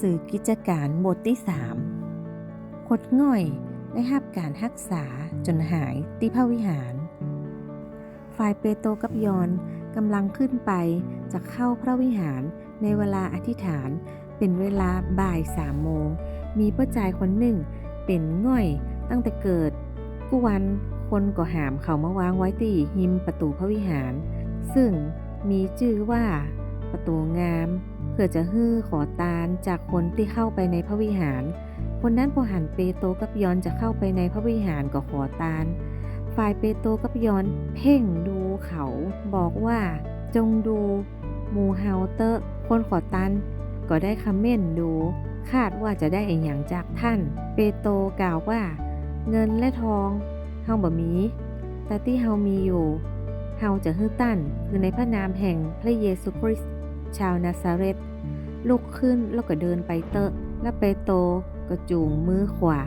สือกิจการบทที่สามคดง่อยได้รับการรักษาจนหายที่พระวิหาร ฝ่ายเปโตกับยอนกำลังขึ้นไปจะเข้าพระวิหารในเวลาอธิษฐานเป็นเวลาบ่ายสามโมง มีป้าจายคนหนึ่ง เป็นง่อยตั้งแต่เกิดกุวันคนก็หามเขามาวางไว้ที่หิมประตูพระวิหาร ซึ่งมีชื่อว่า ประตูงาม เพื่อจะฮื้อขอตานจากคนที่เข้าไปในพระวิหาร คนนั้นพอหันเปโตกับยอนจะเข้าไปในพระวิหารก็ขอตาน ฝ่ายเปโตกับยอนเพ่งดูเขา บอกว่าจงดูมูเฮาเตอร์คนขอตัน ก็ได้คำเม่นดู คาดว่าจะได้อีกอย่างจากท่าน เปโตกล่าวว่า เงินและทองเฮาบ่มี แต่ที่เฮามีอยู่เฮาจะฮื้อตั้นคือในพระนามแห่งพระเยซูคริสต์ ชาวนาซาเรตลุกขึ้นแล้วก็เดินไปเตอะ และเปโตก็จูงมือขวา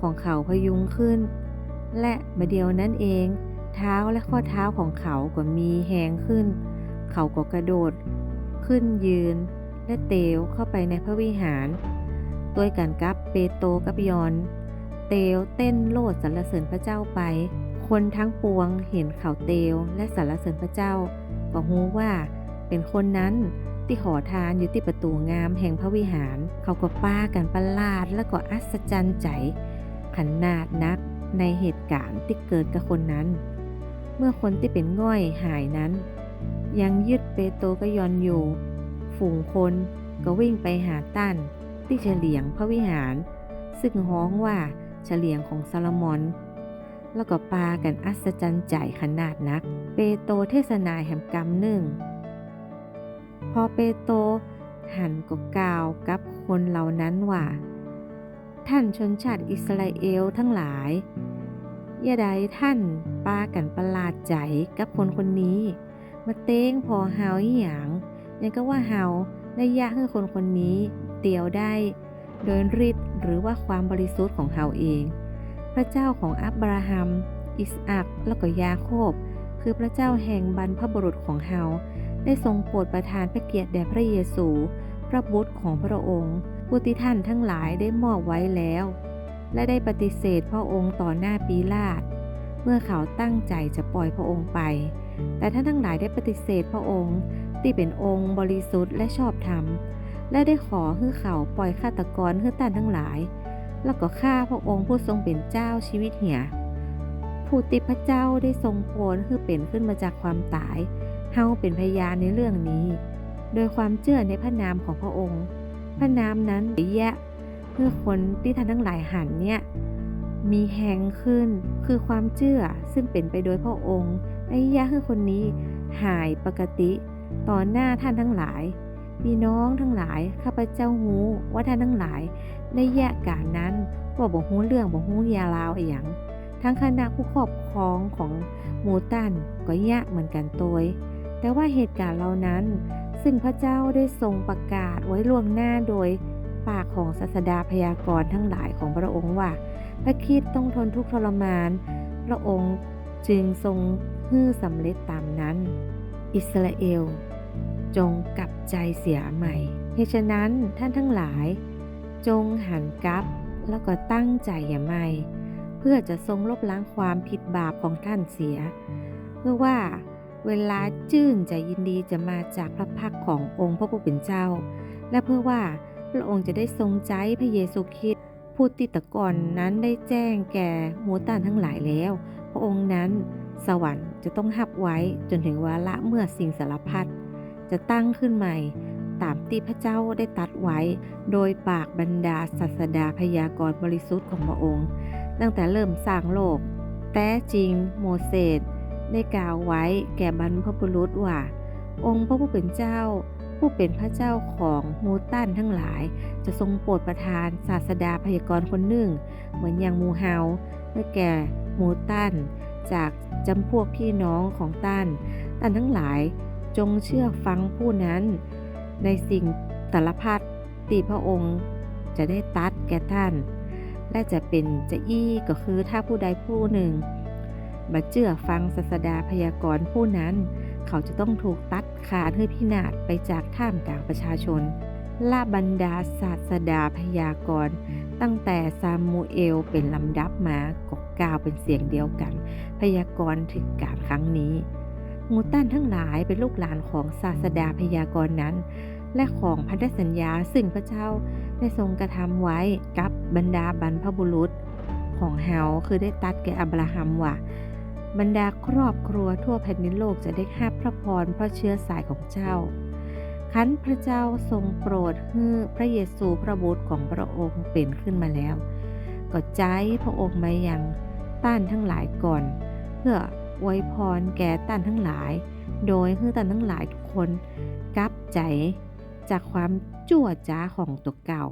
ของเขาพยุงขึ้น และมาเดียวนั้นเอง เท้าและข้อเท้าของเขาก็มีแหงขึ้น เขาก็กระโดด ขึ้นยืน และเตวเข้าไปในพระวิหารด้วยกันกับเปโตกับยอน เตวเต้นโลดสรรเสริญพระเจ้าไป คนทั้งปวงเห็นเขาเตวและสรรเสริญพระเจ้า ก็รู้ว่า เป็นคนนั้นที่ขอทานอยู่ที่ประตูงามแห่งพระวิหาร เขาก็ป้ากันประหลาดและก็อัศจรรย์ใจ ขนาดนักในเหตุการณ์ที่เกิดกับคนนั้น เมื่อคนที่เป็นง่อยหายนั้น ยังยึดเปโตก็ยอนอยู่ ฝูงคนก็วิ่งไปหาตั้นที่เฉลียงพระวิหาร ซึ่งฮ้องว่าเฉลียงของซาลมอนแล้วก็ปากันอัศจรรย์ใจขนาดนัก เปโตเทศนาแห่งกรรมหนึ่ง พอเปโตรหันก็กล่าวกับคนเหล่านั้นว่า ท่านชนชาติอิสราเอลทั้งหลาย อย่าใดท่านปากันประหลาดใจกับคนคนนี้ มาเต้งพอเฮาอีหยังยังก็ว่าเฮาได้ยะให้คนคนนี้เตียวได้โดยฤทธิ์หรือว่าความบริสุทธิ์ของเฮาเอง พระเจ้าของอับราฮัม อิสอักและก็ยาโคบ คือพระเจ้าแห่งบรรพบุรุษของเฮา ได้ทรงโปรดประทานพระเกียรติแด่พระเยซู พระบุตรของพระองค์ผู้ที่ท่านทั้งหลายได้มอบไว้แล้ว และได้ปฏิเสธพระองค์ต่อหน้าปีลาตเมื่อเขาตั้งใจจะปล่อยพระองค์ไป แต่ท่านทั้งหลายได้ปฏิเสธพระองค์ที่เป็นองค์บริสุทธิ์และชอบธรรม และได้ขอให้เขาปล่อยฆาตกรให้ท่านทั้งหลาย แล้วก็ฆ่าพระองค์ผู้ทรงเป็นเจ้าชีวิตเหียผู้ติพระเจ้าได้ทรงโปรดให้เป็นขึ้นมาจากความตาย เฮาเป็นพยานในเรื่องนี้ โดยความเชื่อในพระนามของพระองค์ พระนามนั้นแยะ เพื่อคนที่ท่านทั้งหลายหันเนี่ยมีแหงขึ้นคือความเชื่อซึ่งเป็นไปโดยพระองค์ไอ้ยะคือคนนี้หายปกติ ต่อหน้าท่านทั้งหลายพี่น้องทั้งหลายข้าพเจ้าหูว่าท่านทั้งหลายในแยะการนั้นว่าบอกหูเรื่องบอกหูยาลาวอย่าง ทั้งคณะผู้ครอบครองของมูตันก็แยะเหมือนกันตัว แต่ว่าเหตุการณ์เหล่านั้น ซึ่งพระเจ้าได้ทรงประกาศไว้ล่วงหน้าโดยปากของศาสดาพยากรณ์ทั้งหลายของพระองค์ว่า พระคิดต้องทนทุกข์ทรมาน พระองค์จึงทรงฮื้อสำเร็จตามนั้น อิสราเอล จงกลับใจเสียใหม่เหตุฉะนั้นท่านทั้งหลาย จงหันกลับแล้วก็ตั้งใจอย่าใหม่เพื่อจะทรงลบล้างความผิดบาปของท่านเสีย เพื่อว่า เวลาจื่นจะยินดีจะมาจากพระพักขององค์พระผู้เป็นเจ้า และเพื่อว่าพระองค์จะได้ทรงใจพระเยซูคริสต์ผู้ติตะกอนนั้นได้แจ้งแก่หมูตานทั้งหลายแล้ว พระองค์นั้นสวรรค์จะต้องหับไว้จนถึงวาระเมื่อสิ่งสารพัดจะตั้งขึ้นใหม่ ตามที่พระเจ้าได้ตัดไว้ โดยปากบรรดาศาสดาพยากรณ์บริสุทธิ์ของพระองค์ ตั้งแต่เริ่มสร้างโลก แต่จริงโมเสส ได้กล่าวไว้แก่บรรพบุรุษว่า องค์พระผู้เป็นเจ้า ผู้เป็นพระเจ้าของมูตันทั้งหลาย จะทรงโปรดประทานศาสดาพยากรคนหนึ่ง เหมือนอย่างมูเฮาเมื่อแก่มูตันจากจำพวกพี่น้องของตันตันทั้งหลายจงเชื่อฟังผู้นั้น ในสิ่งสารพัดที่พระองค์จะได้ตัดแก่ท่าน และจะเป็นจะอี้ก็คือถ้าผู้ใดผู้หนึ่ง มาเชื่อฟังศาสดาพยากรณ์ผู้นั้น เขาจะต้องถูกตัดขาดเพื่อพินาศไปจากท่ามกลางประชาชนและบรรดาศาสดาพยากรณ์ ตั้งแต่ซามูเอลเป็นลำดับมาก็กล่าวเป็นเสียงเดียวกัน พยากรณ์ถึงการครั้งนี้มูตันทั้งหลายเป็นลูกหลานของศาสดาพยากรณ์นั้น และของพันธสัญญาซึ่งพระเจ้าได้ทรงกระทำไว้กับบรรดาบรรพบุรุษ ของเฮาคือได้ตัดแก่อับราฮัมว่า บรรดาครอบครัวทั่วแผ่นดินโลกจะได้รับพระพรเพราะเชื้อสายของเจ้าคันพระเจ้าทรงโปรดให้พระเยซูพระบุตรของพระองค์เป็นขึ้นมาแล้ว ก็ใจพระองค์มายังต้านทั้งหลายก่อน เพื่ออวยพรแก่ต้านทั้งหลาย โดยให้ต้านทั้งหลายทุกคนกลับใจจากความจั่วจ้าของตัวเก่า